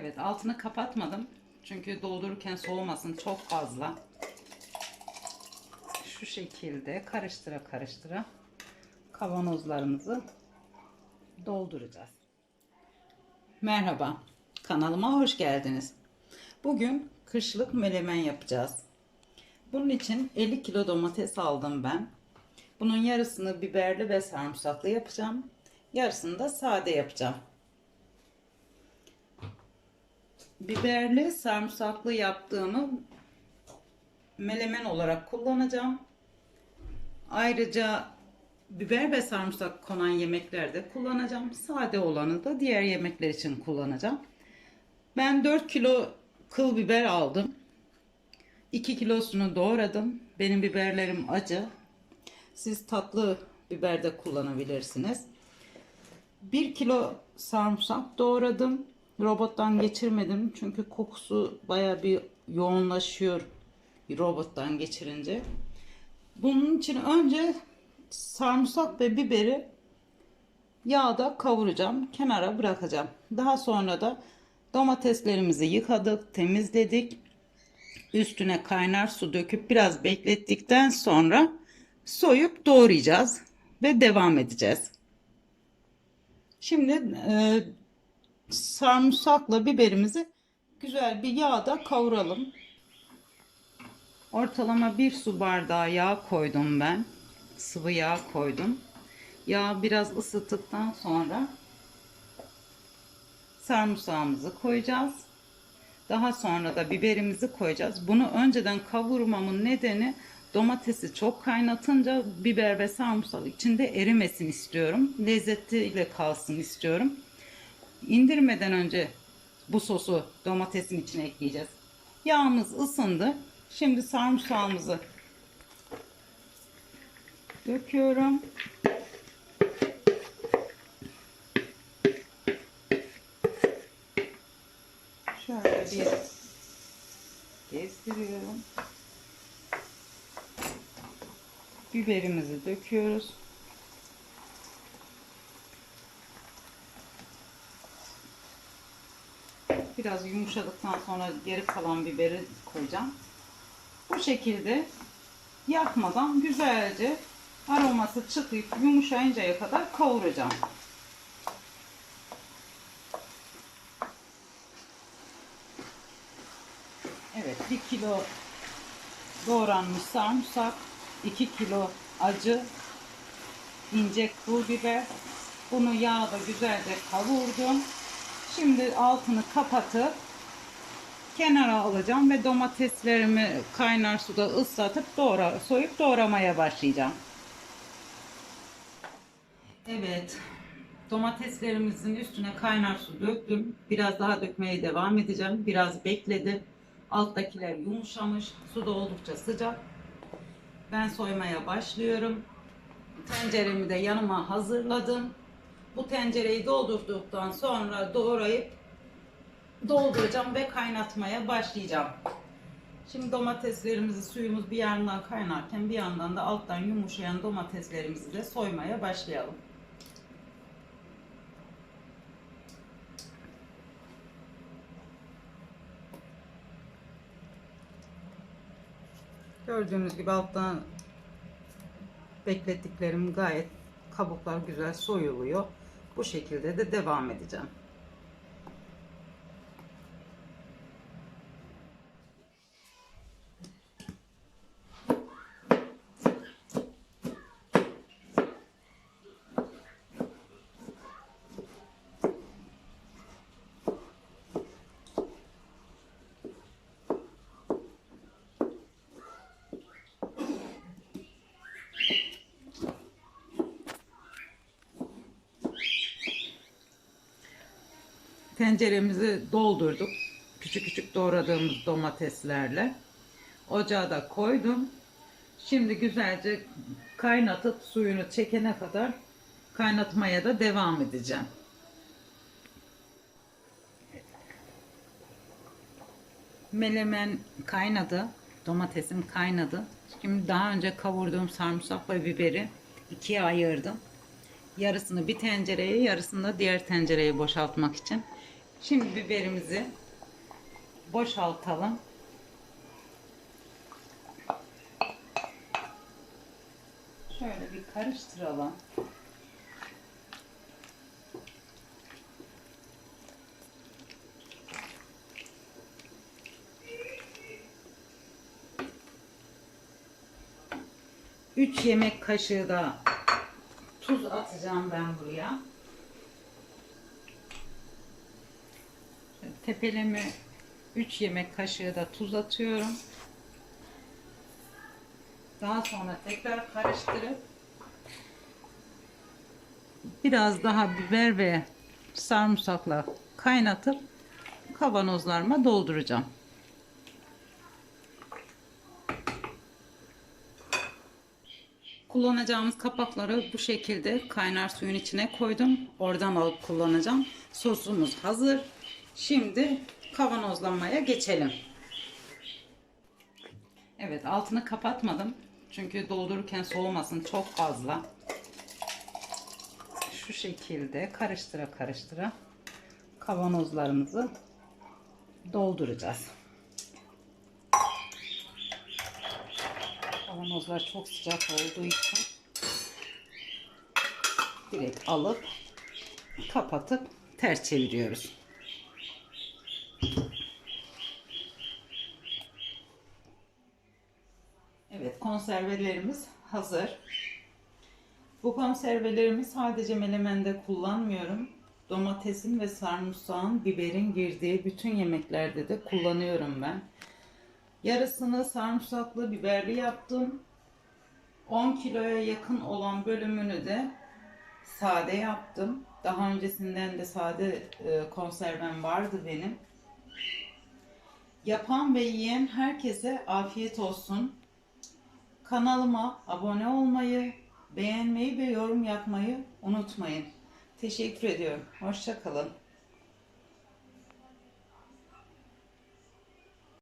Evet altını kapatmadım. Çünkü doldururken soğumasın çok fazla. Şu şekilde karıştıra karıştıra kavanozlarımızı dolduracağız. Merhaba. Kanalıma hoş geldiniz. Bugün kışlık melemen yapacağız. Bunun için 50 kilo domates aldım ben. Bunun yarısını biberli ve sarımsaklı yapacağım. Yarısını da sade yapacağım. Biberli sarımsaklı yaptığımı melemen olarak kullanacağım. Ayrıca biber ve sarımsak konan yemeklerde kullanacağım. Sade olanı da diğer yemekler için kullanacağım. Ben 4 kilo kıl biber aldım. 2 kilosunu doğradım. Benim biberlerim acı. Siz tatlı biber de kullanabilirsiniz. 1 kilo sarımsak doğradım. Robottan geçirmedim çünkü kokusu baya bir yoğunlaşıyor robottan geçirince. Bunun için önce sarımsak ve biberi yağda kavuracağım. Kenara bırakacağım. Daha sonra da domateslerimizi yıkadık, temizledik. Üstüne kaynar su döküp biraz beklettikten sonra soyup doğrayacağız ve devam edeceğiz. Şimdi e, sarımsakla biberimizi güzel bir yağda kavuralım. Ortalama bir su bardağı yağ koydum ben. Sıvı yağ koydum. Yağ biraz ısıttıktan sonra sarımsağımızı koyacağız. Daha sonra da biberimizi koyacağız. Bunu önceden kavurmamın nedeni domatesi çok kaynatınca biber ve sarımsak içinde erimesin istiyorum. Lezzetiyle kalsın istiyorum. İndirmeden önce bu sosu domatesin içine ekleyeceğiz. Yağımız ısındı. Şimdi sarımsağımızı döküyorum. Şöyle bir gezdiriyorum. Biberimizi döküyoruz. Biraz yumuşadıktan sonra geri kalan biberi koyacağım. Bu şekilde yakmadan güzelce aroması çıkıp yumuşayıncaya kadar kavuracağım. Evet 1 kilo doğranmış sarımsak, 2 kilo acı, ince pul biber. Bunu yağda güzelce kavurdum. Şimdi altını kapatıp kenara alacağım ve domateslerimi kaynar suda ıslatıp doğra, soyup doğramaya başlayacağım. Evet. Domateslerimizin üstüne kaynar su döktüm. Biraz daha dökmeye devam edeceğim. Biraz bekledi. Alttakiler yumuşamış. Su da oldukça sıcak. Ben soymaya başlıyorum. Tenceremi de yanıma hazırladım. Bu tencereyi doldurduktan sonra doğrayıp dolduracağım ve kaynatmaya başlayacağım. Şimdi domateslerimizi suyumuz bir yandan kaynarken bir yandan da alttan yumuşayan domateslerimizi de soymaya başlayalım. Gördüğünüz gibi alttan beklettiklerim gayet kabuklar güzel soyuluyor. Bu şekilde de devam edeceğim. Tenceremizi doldurduk. Küçük küçük doğradığımız domateslerle. Ocağa da koydum. Şimdi güzelce kaynatıp suyunu çekene kadar kaynatmaya da devam edeceğim. Melemen kaynadı. Domatesim kaynadı. Şimdi daha önce kavurduğum sarımsak ve biberi ikiye ayırdım. Yarısını bir tencereye, yarısını da diğer tencereye boşaltmak için. Şimdi biberimizi boşaltalım. Şöyle bir karıştıralım. Üç yemek kaşığı da tuz atacağım ben buraya. Şöyle Tepeleme 3 yemek kaşığı da tuz atıyorum. Daha sonra tekrar karıştırıp biraz daha biber ve sarımsakla kaynatıp kavanozlarıma dolduracağım. Kullanacağımız kapakları bu şekilde kaynar suyun içine koydum. Oradan alıp kullanacağım. Sosumuz hazır. Şimdi kavanozlamaya geçelim. Evet altını kapatmadım. Çünkü doldururken soğumasın çok fazla. Şu şekilde karıştıra karıştıra kavanozlarımızı dolduracağız. Kavanozlar çok sıcak olduğu için direkt alıp kapatıp ters çeviriyoruz. Evet konservelerimiz hazır. Bu konservelerimi sadece melemende kullanmıyorum. Domatesin ve sarımsağın, biberin girdiği bütün yemeklerde de kullanıyorum ben. Yarısını sarımsaklı biberli yaptım. 10 kiloya yakın olan bölümünü de sade yaptım. Daha öncesinden de sade e, konservem vardı benim. Yapan ve yiyen herkese afiyet olsun. Kanalıma abone olmayı, beğenmeyi ve yorum yapmayı unutmayın. Teşekkür ediyorum. Hoşçakalın.